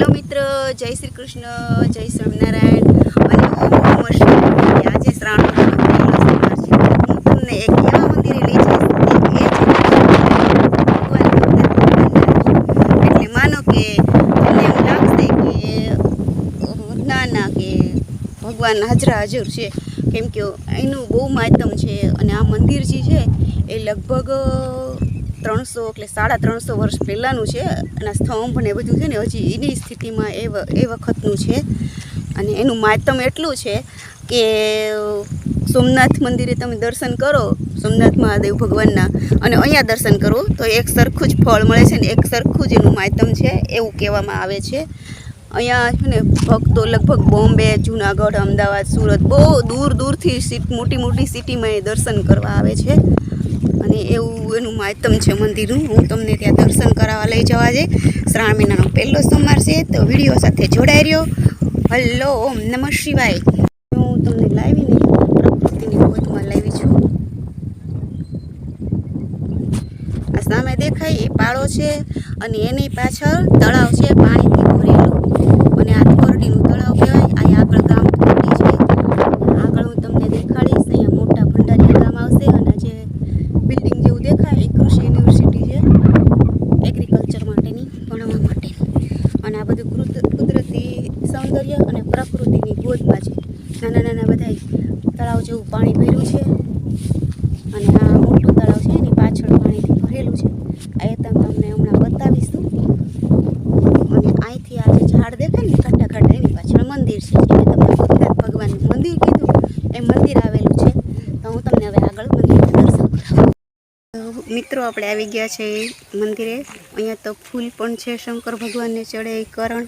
Hello મિત્ર, જય શ્રી કૃષ્ણ, જય સ્વામિનારાયણ. અને ઓમ નમઃ શિવાય આજે શ્રાવણ હું તમને એક મંદિરે માનો કે તમને એવું લાગશે કે ના કે ભગવાન હાજરા હાજર છે. કેમ કે એનું બહુ માધ્યમ છે અને આ મંદિર જે છે, એ લગભગ ત્રણસો એટલે સાડા ત્રણસો વર્ષ પહેલાંનું છે અને સ્તંભ ને બધું છે ને હજી એની સ્થિતિમાં એ એ વખતનું છે. અને એનું માધ્યમ એટલું છે કે સોમનાથ મંદિરે તમે દર્શન કરો, સોમનાથ મહાદેવ ભગવાનના, અને અહીંયા દર્શન કરો, તો એક સરખું જ ફળ મળે છે ને એક સરખું જ એનું માહિતમ છે એવું કહેવામાં આવે છે. અહીંયા છે ને ભક્તો લગભગ બોમ્બે, જુનાગઢ, અમદાવાદ, સુરત બહુ દૂર દૂરથી મોટી મોટી સિટીમાં એ દર્શન કરવા આવે છે. અને એવું એનું માધ્યમ છે મંદિરનું. હું તમને ત્યાં દર્શન કરાવવા લઈ જવા જઈ. શ્રાવણ મહિનાનો પહેલો સોમવાર છે, તો વીડિયો સાથે જોડાઈ રહ્યો. હલો, ઓમ નમઃ શિવાય. હું તમને લાવીને પ્રકૃતિની ગોદમાં લાવી છું. આ સામે દેખાય એ પાળો છે અને એની પાછળ તળાવ છે, પાણીથી ભરેલું. અને આ થોરડીનું તળાવ કહેવાય અહીંયા આગળ ગામ થોરડી છે આગળ હું તમને દેખાડીશ અહીંયા મોટા ભંડારીયા ગામ આવશે અને જે બિલ્ડિંગ જેવું દેખાય એ કૃષિ યુનિવર્સિટી છે એગ્રીકલ્ચર માટેની ભણવા માટેની અને આ બધું કુદરતી સૌંદર્ય અને પ્રકૃતિની ગોદમાં છે. નાના નાના બધા તળાવ જેવું પાણી ભર્યું છે અને આ મોટું તળાવ છે એની પાછળ પાણીથી ભરેલું છે આ એ તમે તમને હમણાં બતાવીશું અને અહીંથી આ જે ઝાડ દેખાય ને ઘાટા ઘાટા એની પાછળ મંદિર છે જેને તમને ભૂતનાથ ભગવાનનું મંદિર કીધું એ મંદિર આવેલું છે તો હું તમને હવે આગળ મંદિરના દર્શન કરાવું તો મિત્રો આપણે આવી ગયા છે મંદિરે. અહીંયા તો ફૂલ પણ છે, શંકર ભગવાનને ચડે એ કરણ.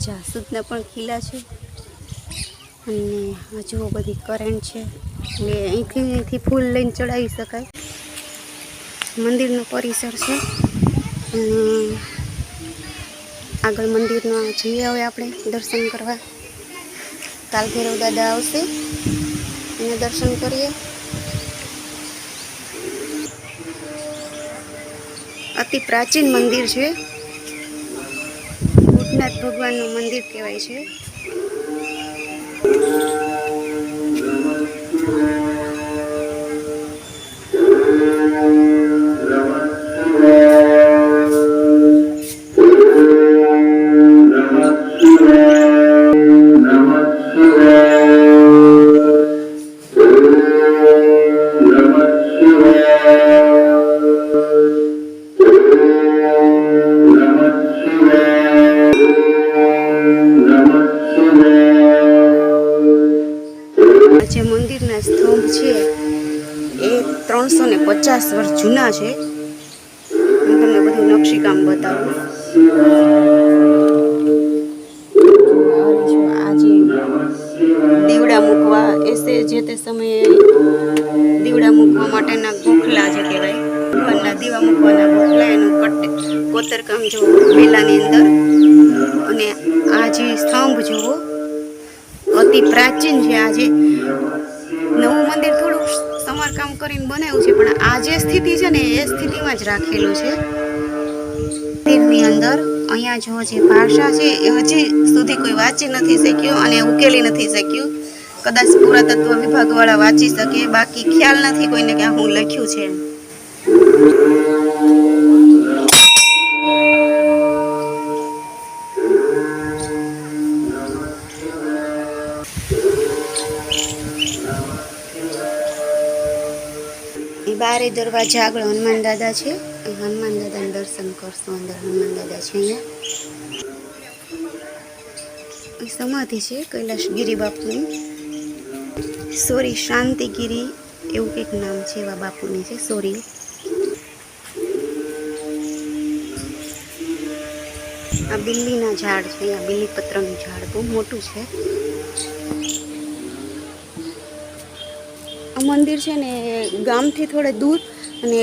જાસૂદના પણ ખીલા છે. અને આ જુઓ બધી કરંટ છે. એટલે અહીંથી અહીંથી ફૂલ લઈને ચડાવી શકાય. મંદિરનો પરિસર છે. આગળ મંદિરમાં જઈએ હવે આપણે દર્શન કરવા. કાલભૈરવ દાદા આવશે. એને દર્શન કરીએ. અતિ પ્રાચીન મંદિર છે. ભૂતનાથ ભગવાનનું મંદિર કહેવાય છે. ત્રણસો ને પચાસ વર્ષ જૂના છે. હું તમને બધું નકશીકામ બતાવું. આ જે દીવડા મૂકવા, એસે જે તે સમયે દીવડા મૂકવા માટેના ગોખલા જે કહેવાય ભગવાનના દીવા મૂકવાના ગોખલા, એનું કટ કોતરકામ જુઓ, મેલાની અંદર. અને આ જે સ્તંભ જુઓ, અતિ પ્રાચીન છે. આજે નવું મંદિર થોડુંક સમારકામ કરીને બનાવ્યું છે, પણ આ જે સ્થિતિ છે ને, એ સ્થિતિમાં જ રાખેલું છે. મંદિરની અંદર અહીંયા જો જે ભાષા છે, એ હજી સુધી કોઈ વાંચી નથી શક્યું અને ઉકેલી નથી શક્યું. કદાચ પુરાતત્વ વિભાગવાળા વાંચી શકે, બાકી ખ્યાલ નથી કોઈને કે હું લખ્યું છે. બારે દરવાજા આગળ હનુમાન દાદા છે. હનુમાન દાદાને દર્શન કરશું, અંદર હનુમાન દાદા છે અહીંયા. સમાધિ છે કૈલાસગીરી બાપુની. સોરી, શાંતિગીરી એવું કંઈક નામ છે એવા બાપુની છે, સોરી. આ બિલ્લીના ઝાડ છે, આ બિલ્લી પત્રનું ઝાડ બહુ મોટું છે. મંદિર છે ને ગામથી થોડે દૂર અને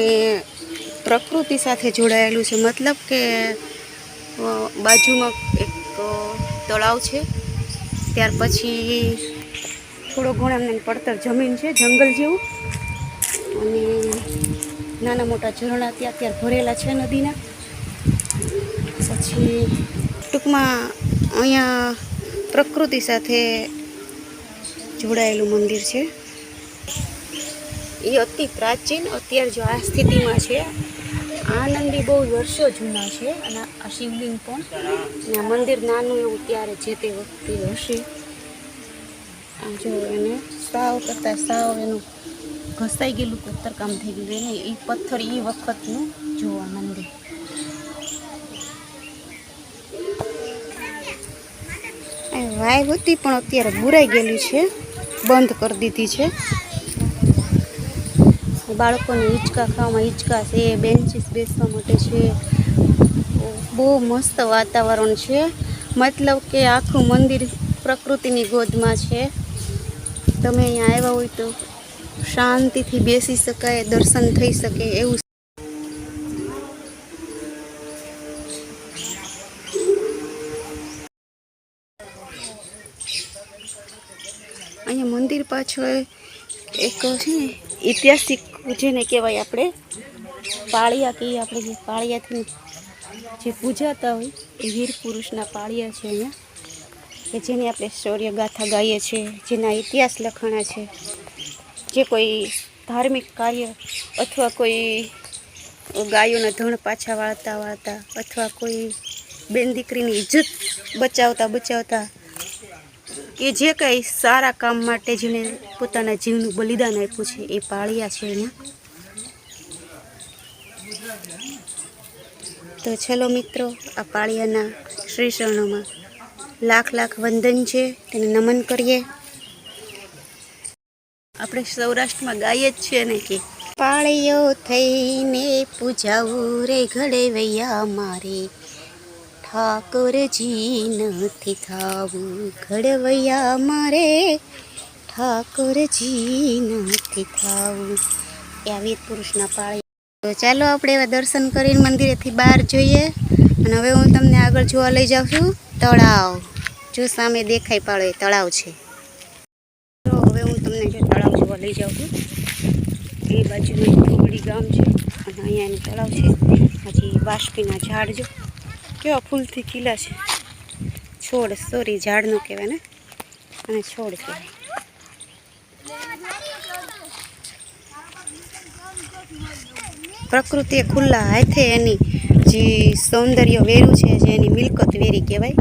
પ્રકૃતિ સાથે જોડાયેલું છે. મતલબ કે બાજુમાં એક તળાવ છે. ત્યાર પછી થોડો ઘણો એમને પડતર જમીન છે, જંગલ જેવું. અને નાના મોટા ઝરણા ત્યાં ત્યાં ભરેલા છે નદીના. પછી ટૂંકમાં અહીંયા પ્રકૃતિ સાથે જોડાયેલું મંદિર છે. એ અતિ પ્રાચીન, અત્યારે જો આ સ્થિતિમાં છે. આ નંદી બહુ વર્ષો જૂના છે અને આ શિવલિંગ પણ. આ મંદિર નાનું એવું ત્યારે જે તે વખતે હશે. આ જો એને સાવ કરતાં સાવ એનું ઘસાઈ ગયેલું પથ્થરકામ થઈ ગયું એને. એ પથ્થર એ વખતનું જોવા મંદિર. વાય હતી પણ અત્યારે બુરાઈ ગયેલી છે. બંધ કરી દીધી છે. બાળકોને હિંચકા ખાવામાં હિંચકા છે, બેન્ચીસ બેસવા માટે છે. બહુ મસ્ત વાતાવરણ છે. મતલબ કે આખું મંદિર પ્રકૃતિની ગોદમાં છે. તમે અહીંયા આવ્યા હોય તો શાંતિથી બેસી શકાય, દર્શન થઈ શકે એવું અહીંયા મંદિર પાછળ એક છે ને, ઐતિહાસિક જેને કહેવાય આપણે. પાળિયા કહીએ આપણે જે પાળિયાથી જે પૂજાતા હોય, એ વીર પુરુષના પાળિયા છે અહીંયા. કે જેની આપણે શૌર્ય ગાથા ગાઈએ છીએ, જેના ઇતિહાસ લખાણા છે. જે કોઈ ધાર્મિક કાર્ય અથવા કોઈ ગાયોના ધણ પાછા વાળતા વાળતા અથવા કોઈ બેન દીકરીની ઇજ્જત બચાવતા બચાવતા કે જે કંઈ સારા કામ માટે જેણે પોતાના જીવનું બલિદાન આપ્યું છે, એ પાળિયા છે અહીંયા તો ચલો મિત્રો, આ પાળિયાના શ્રી શરણોમાં લાખ લાખ વંદન છે તેને નમન કરીએ. આપણે સૌરાષ્ટ્રમાં ગાઈએ જ છીએ ને કે પાળીઓ થઈને પૂજાવું રે ઘડવૈયા મારે. ઠાકોરજી નથી થાવું ઘડવૈયા મારે ઠાકોરજી નથી થાવું આ વીર પુરુષના પાળી તો ચાલો આપણે એવા દર્શન કરીને મંદિરેથી બહાર જોઈએ અને હવે હું તમને આગળ જોવા લઈ જાઉં છું, તળાવ. જો સામે દેખાય પાડો એ તળાવ છે. તો હવે હું તમને જે તળાવ જોવા લઈ જાઉં છું, એ બાજુનું ઢોગડી ગામ છે અને અહીંયા એનું તળાવ છે. પછી બાષ્પીના ઝાડ જો. કેવા ફૂલથી ખીલા છે? છોડ સોરી ઝાડનું કહેવાય ને. અને છોડ કહેવાય પ્રકૃતિએ ખુલ્લા હાથે એની જે સૌંદર્ય વેરું છે, જે એની મિલકત વેરી કહેવાય,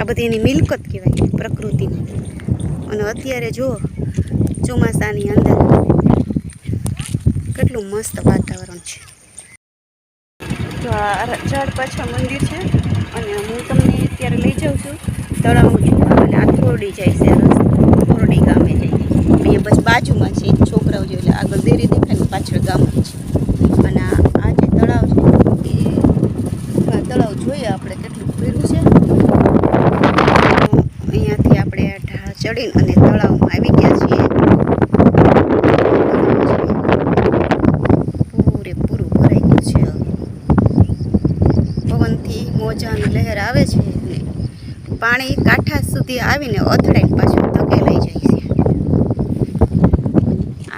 આ બધી એની મિલકત કહેવાય પ્રકૃતિની. અને અત્યારે જો ચોમાસાની અંદર કેટલું મસ્ત વાતાવરણ છે. તો આ ઝાડ પાછા મંદિર છે. અને હું તમને અત્યારે લઈ જાઉં છું. તળાવ અને આ થોરડી જાય છે થોરડી ગામે જઈએ અહીંયા બસ બાજુમાં છે છોકરાઓ જે એટલે આગળ દેરી દેખાય ને પાછળ ગામ છે. અને આ જે તળાવ છે, એ તળાવ જોઈએ આપણે કેટલું ભર્યું છે. અહીંયાથી આપણે ચડીને અને તળાવમાં આવી ગયા છીએ પૂરેપૂરું ભરાઈ ગયું છે હવે. પવનથી મોજાની લહેર આવે છે અને પાણી કાંઠા સુધી આવીને અથડાઈને પાછું ધકેલાઈ જાય છે.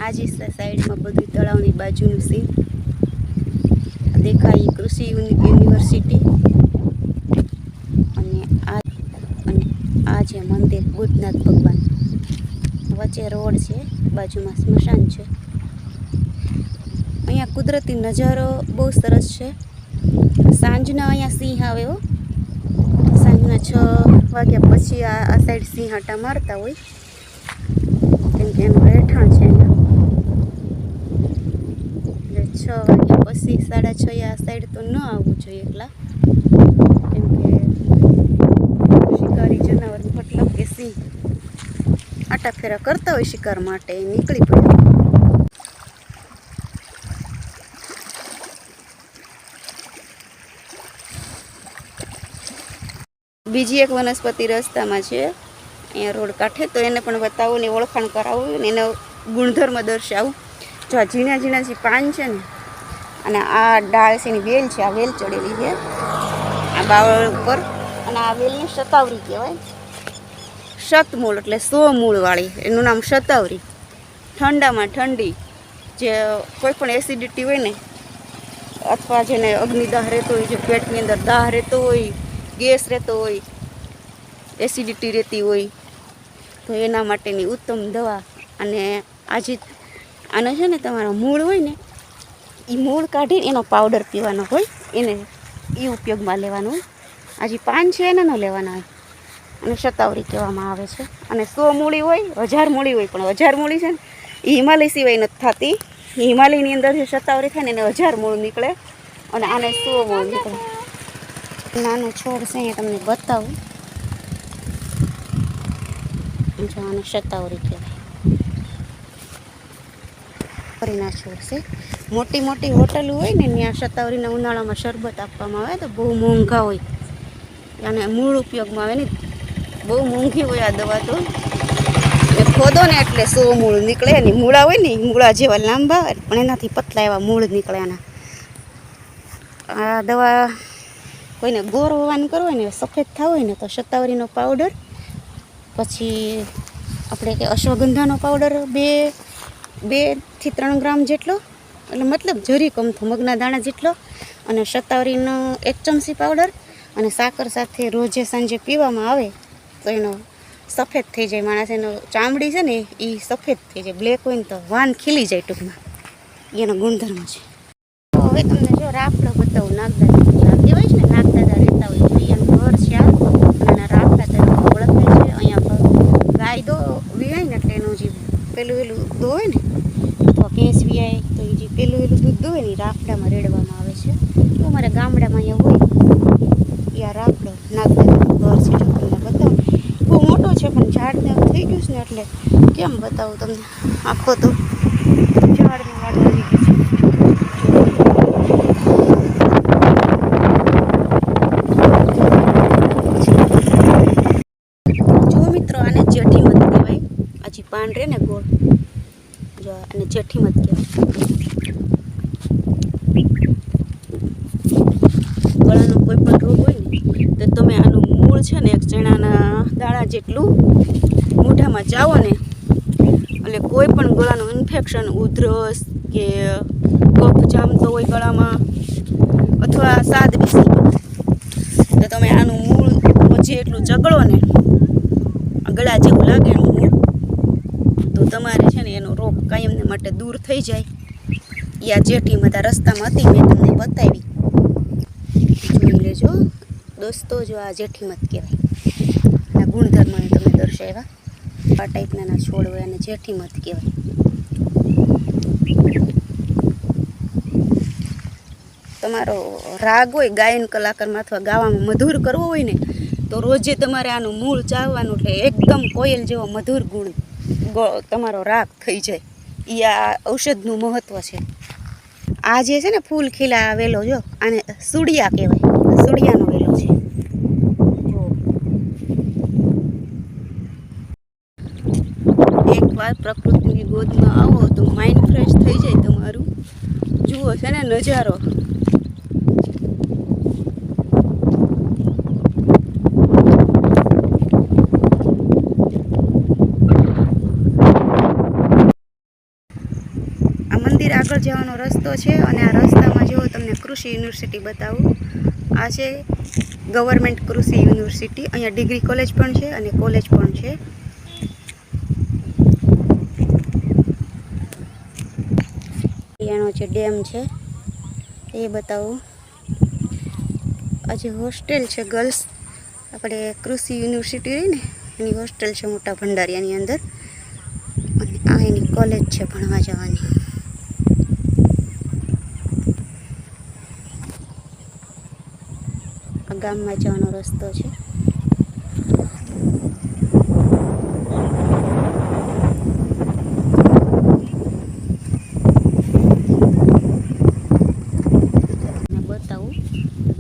આ જે સાઈડમાં બધું તળાવની બાજુનું સીન દેખાય કૃષિ યુનિવર્સિટી. અને આ અને આ છે મંદિર ભૂતનાથ ભગવાન. વચ્ચે રોડ છે, બાજુમાં સ્મશાન છે. અહીંયા કુદરતી નજારો બહુ સરસ છે. સાંજના અહીંયા સિંહ આવે હો છ વાગ્યા પછી આ આ સાઈડ સિંહ આટા મારતા હોય. કેમ કે એનું રહેઠાણ છે એટલે છ વાગ્યા પછી સાડા છ આ સાઈડ તો ન આવવું જોઈએ એકલા. કેમ કે શિકારી જનાવર મતલબ કે સિંહ આટા ફેરા કરતા હોય શિકાર માટે નીકળી પડે. બીજી એક વનસ્પતિ રસ્તામાં છે. અહીંયા રોડ કાંઠે, તો એને પણ બતાવું ને ઓળખાણ કરાવું ને એનો ગુણધર્મ દર્શાવું. જો આ ઝીણા ઝીણા જે પાન છે ને, અને આ ડાળ એની વેલ છે, આ વેલ ચડેલી છે. આ બાવળ ઉપર, અને આ વેલની શતાવરી કહેવાય. શતમૂળ એટલે સો મૂળવાળી એનું નામ શતાવરી. ઠંડામાં ઠંડી, જે કોઈ પણ એસિડિટી હોય ને, અથવા જેને અગ્નિદાહ રહેતો હોય, જે પેટની અંદર દાહ રહેતો હોય ગેસ રહેતો હોય એસિડિટી રહેતી હોય, તો એના માટેની ઉત્તમ દવા અને આજે આનો છે ને તમારો મૂળ હોય ને એ મૂળ કાઢીને એનો પાવડર પીવાનો હોય, એને એ ઉપયોગમાં લેવાનું હોય. આજે પાન છે એને ન લેવાના હોય, અને શતાવરી કહેવામાં આવે છે. અને સો મૂળી હોય, હજાર મૂળી હોય, પણ હજાર મૂળી છે ને એ હિમાલય સિવાય નથી થતી. હિમાલયની અંદર જે શતાવરી થાય ને એને હજાર મૂળ નીકળે, અને આને સો મૂળ નીકળે. નાનો છોડ છે, એ તમને બતાવું. જો આને શતાવરી કહેવાય. કરીના છોડ છે. મોટી મોટી હોટલો હોય ને, ત્યાં શતાવરીના ઉનાળામાં શરબત આપવામાં આવે તો બહુ મોંઘા હોય. અને મૂળ ઉપયોગમાં આવે ને, બહુ મોંઘી હોય આ દવા તો. ખોદો ને એટલે સો મૂળ નીકળે ને, મૂળા હોય ને, મૂળા જેવા લાંબા પણ એનાથી પતલા એવા મૂળ નીકળે આ દવા કોઈને ગોર હોવાનું કરવું હોય ને સફેદ થવું હોય ને તો શતાવરીનો પાવડર પછી આપણે કે અશ્વગંધાનો પાવડર બે બેથી ત્રણ ગ્રામ જેટલો, એટલે મતલબ જરી કમથો મગના દાણા જેટલો, અને શતાવરીનો એક ચમચી પાવડર અને સાકર સાથે રોજે સાંજે પીવામાં આવે તો એનો સફેદ થઈ જાય. માણસ એનો ચામડી છે ને એ સફેદ થઈ જાય. બ્લેક હોય ને તો વાન ખીલી જાય ટૂંકમાં. એનો ગુણધર્મ છે. હવે તમને જો રાફડો બતાવું નાગદાદા કહેવાય છે ને નાગદાદા રહેતા હોય તો અહીંયાનું ઘર છે આ અને એના રાફડા તરીકે ઓળખાય છે અહીંયા પર ગાય દો વીવાય ને એટલે એનું જે પેલું પેલું દોવે ને અથવા ભેંસ વીયાય તો એ જે પેલું પેલું દૂધ દોવે ને એ રાફડામાં રેડવામાં આવે છે. તો અમારા ગામડામાં અહીંયા હોય એ આ રાફડો નાગદાદાનું ઘર છે તમને બતાવું. બહુ મોટો છે, પણ ઝાડ ને એવું થઈ ગયું છે ને એટલે કેમ બતાવું તમને આખો તો ઝાડ ને વાડ આવી ગયું છે જો મિત્રો આને જેઠીમત કહેવાય આ જે પાન રહે ને ગોળ. જો આને જેઠીમત કહેવાય. ગળાનો કોઈ પણ રોગ હોય ને, તો તમે આનું મૂળ છે ને એક ચણાના દાણા જેટલું મોઢામાં ચાવો ને, એટલે કોઈ પણ ગળાનું ઇન્ફેક્શન ઉધરસ કે કફ જામતો હોય ગળામાં, અથવા સાદ બીસી, તો તમે આનું મૂળ જે એટલું ચગડો ને ગળા જેવું લાગે. રોગ કાયમને માટે દૂર થઈ જાય. એ આ જેઠી બધા રસ્તામાં હતી, મેં તમને બતાવી. જોઈ લેજો, દોસ્તો જો આ જેઠીમત કહેવાય. આ ગુણધર્મને તમે દર્શાવ્યા. આ ટાઈપના છોડ હોય અને જેઠીમત કહેવાય. તમારો રાગ હોય, ગાયન કલાકારમાં અથવા ગાવામાં મધુર કરવો હોય ને, તો રોજે તમારે આનું મૂળ ચાવવાનું એટલે એકદમ કોયલ જેવો મધુર ગુણ. તમારો રાગ થઈ જાય. એ આ ઔષધનું મહત્ત્વ છે. આ જે છે ને ફૂલ ખીલા વેલો જો, આને સુડિયા કહેવાય. સુડિયાનો વેલો છે. એકવાર પ્રકૃતિની ગોદમાં આવો તો માઇન્ડ ફ્રેશ થઈ જાય તમારું. જુઓ છે ને નજારો આ મંદિર આગળ જવાનો રસ્તો છે અને આ રસ્તામાં જો તમને કૃષિ યુનિવર્સિટી બતાવું, આ છે ગવર્મેન્ટ કૃષિ યુનિવર્સિટી. અહીંયા ડિગ્રી કોલેજ પણ છે અને કોલેજ પણ છે. અહીંયાનો જે ડેમ છે, એ બતાવું. આજે હોસ્ટેલ છે ગર્લ્સ, આપણે કૃષિ યુનિવર્સિટી રહી ને, એની હોસ્ટેલ છે મોટા ભંડારિયાની અંદર. અને આ એની કોલેજ છે ભણવા જવાની આ ગામમાં જવાનો રસ્તો છે.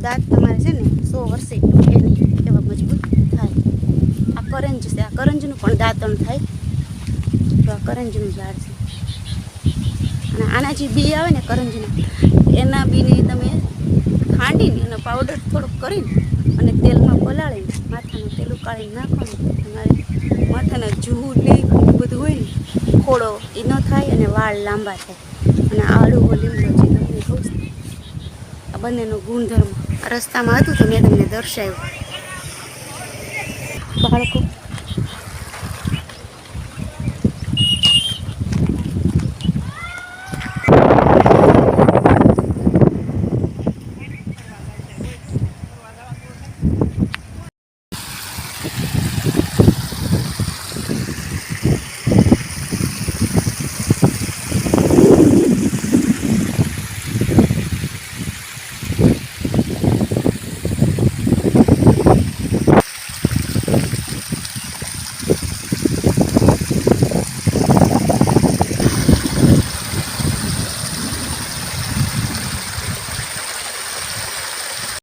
દાંત તમારે છે ને સો વર્ષે તૂટે નહીં એવા મજબૂત થાય. આ કરંજ છે, આ કરંજનું પણ દાંતણ થાય. તો આ કરંજનું ઝાડ છે. અને આના જે બી આવે ને કરંજના. એના બીને તમે પાવડર થોડુંક કરીને અને તેલમાં પલાળીને માથાનું તેલ ઉકાળીને નાખવાનું. તમારે માથાના જૂ લીક બધું હોય ને, ખોડો એ ન થાય અને વાળ લાંબા થાય. અને આળુઓ લીમડો જે તમને કહું છું બંનેનો ગુણધર્મ. આ રસ્તામાં હતું તો મેં તમને દર્શાવ્યું. બાળકો